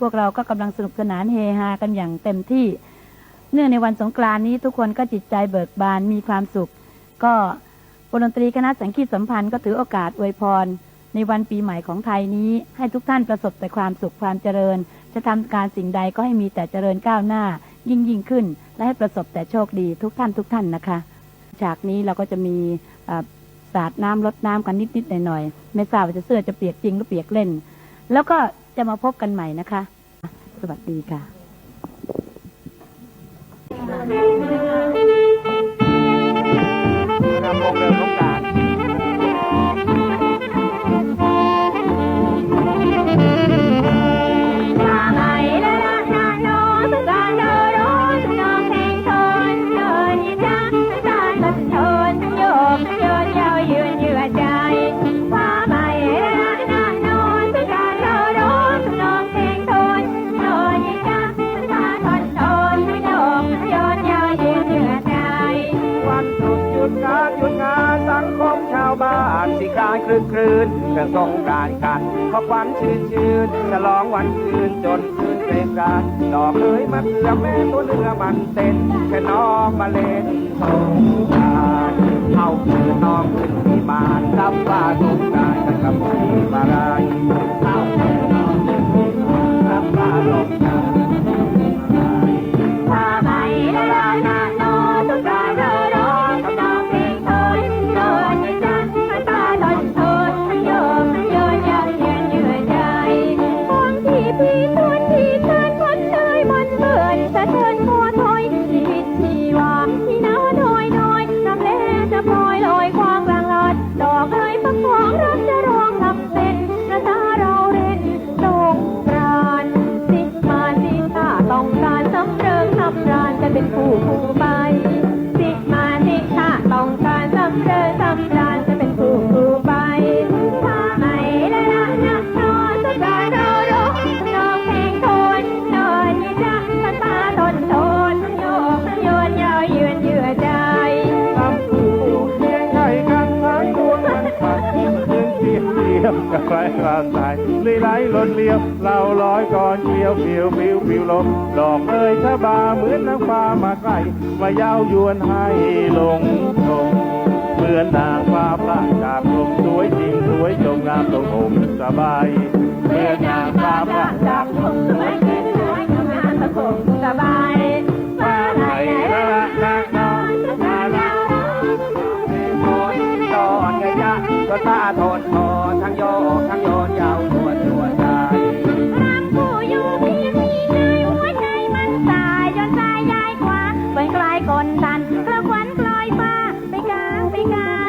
พวกเราก็กำลังสนุกสนานเฮฮากันอย่างเต็มที่ เนื่องในวันสงกรานต์นี้ทุกคนก็จิตใจเบิกบานมีความสุข ก็วงดนตรีคณะสังคีตสัมพันธ์ก็ถือโอกาสอวยพร ในวันปีใหม่ของไทยนี้ ให้ทุกท่านประสบแต่ความสุขความเจริญ จะทำการสิ่งใดก็ให้มีแต่เจริญก้าวหน้า ยิ่งยิ่งขึ้น และให้ประสบแต่โชคดีทุกท่านทุกท่านนะคะ ฉากนี้เราก็จะมีสาดน้ำลดน้ำกันนิดๆหน่อยๆไม่ทราบว่าจะเสื้อจะเปียกจริงหรือเปียกเล่น แล้วก็ จะมาพบกันใหม่นะคะ สวัสดีค่ะ งานสังคมชาวบ้านสิการคลื่นคลื่นเรื่องสงกรารกันขอความชื่นชื่นฉลองวันคืนจนคืนเกรงกานดอกเอ้ยมาเถื่อแม่ตัวเนื้อมันเต้นแค่น้องมาเล่นสงกรารเอาคืนน้องขึ้นที่บานรับว่าสงกรารกันกับพี่มารา ลอยลอยควางแรงรัดอกเอ้ยฟักของรักจะรองลำเป็นหน้าตาเราเล่นสงกรานต์สิมาสิตาต้องการสำเริงทำรานจะเป็นผู้ผู้ ยบกับใครเราใส่ลีไหลล้นเลียวเราลอยก่อนเกี่ยวผิวผิวผิวลมดอกเอ้ยชะบาเหมือนน้ำฟ้ามาใกล้มาเย้ายวนให้หลงชมเหมือนนางฟ้าพระจากลมสวยจริงสวยจงงามตรงผมสบายเหมือนนางฟ้าพระจากลมสวยจริงสวยจงงามตรงผมสบาย นโทนทั้งโยกทั้งโยนยาวตัวตัวใจรักผู้อยู่เพียงนี้ในหัวใจมันตายย้อนสายยายกว่าเป็นกลายกลตันกระควันกลอยฟ้าไปกลางไปกาสุกาง